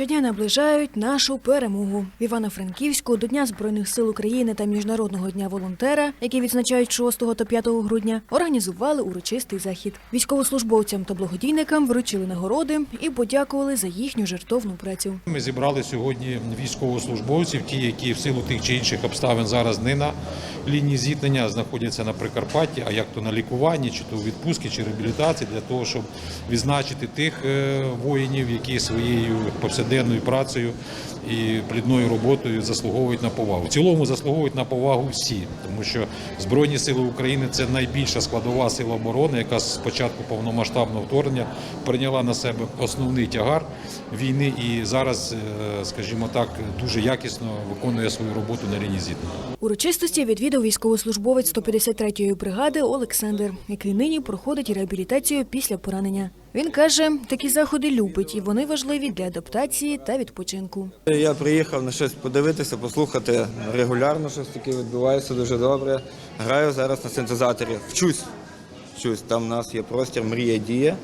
Щодня наближають нашу перемогу. В Івано-Франківську до Дня Збройних сил України та Міжнародного дня волонтера, який відзначають 6 та 5 грудня, організували урочистий захід. Військовослужбовцям та благодійникам вручили нагороди і подякували за їхню жертовну працю. Ми зібрали сьогодні військовослужбовців, ті, які в силу тих чи інших обставин зараз не на лінії зіткнення, знаходяться на Прикарпатті, а як то на лікуванні, чи то у відпустці, чи реабілітації, для того, щоб відзначити тих е, воїнів, які своєю повсякденною працею і плідною роботою заслуговують на повагу. В цілому заслуговують на повагу всі, тому що Збройні сили України це найбільша складова сила оборони, яка з початку повномасштабного вторгнення прийняла на себе основний тягар війни і зараз, е, скажімо так, дуже якісно виконує свою роботу на лінії зіткнення. Урочистості відвідав військовослужбовець 153-ї бригади Олександр, який нині проходить реабілітацію після поранення. Він каже, такі заходи любить, і вони важливі для адаптації та відпочинку. Я приїхав на щось подивитися, послухати регулярно, щось таке відбувається дуже добре. Граю зараз на синтезаторі. Вчусь. Вчусь. Там у нас є простір Мрія діє.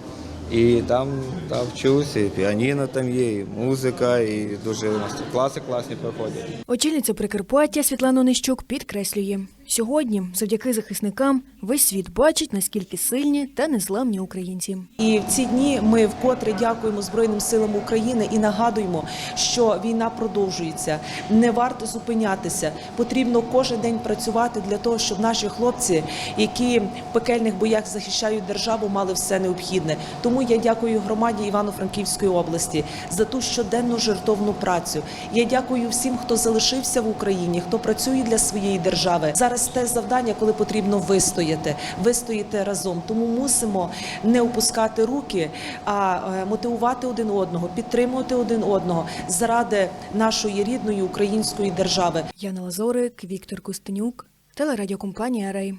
І там, там вчусь, і піаніно там є, і музика, і дуже мастер-класи класні проходять. Очільниця Прикарпаття Світлана Онищук підкреслює, сьогодні, завдяки захисникам, весь світ бачить, наскільки сильні та незламні українці. І в ці дні ми вкотре дякуємо Збройним силам України і нагадуємо, що війна продовжується. Не варто зупинятися. Потрібно кожен день працювати для того, щоб наші хлопці, які в пекельних боях захищають державу, мали все необхідне. Тому я дякую громаді Івано-Франківської області за ту щоденну жертовну працю. Я дякую всім, хто залишився в Україні, хто працює для своєї держави. Зараз те завдання, коли потрібно вистояти, вистояти разом. Тому мусимо не опускати руки, а е, мотивувати один одного, підтримувати один одного заради нашої рідної української держави. Яна Лазорик, Віктор Костенюк, телерадіокомпанія Рей.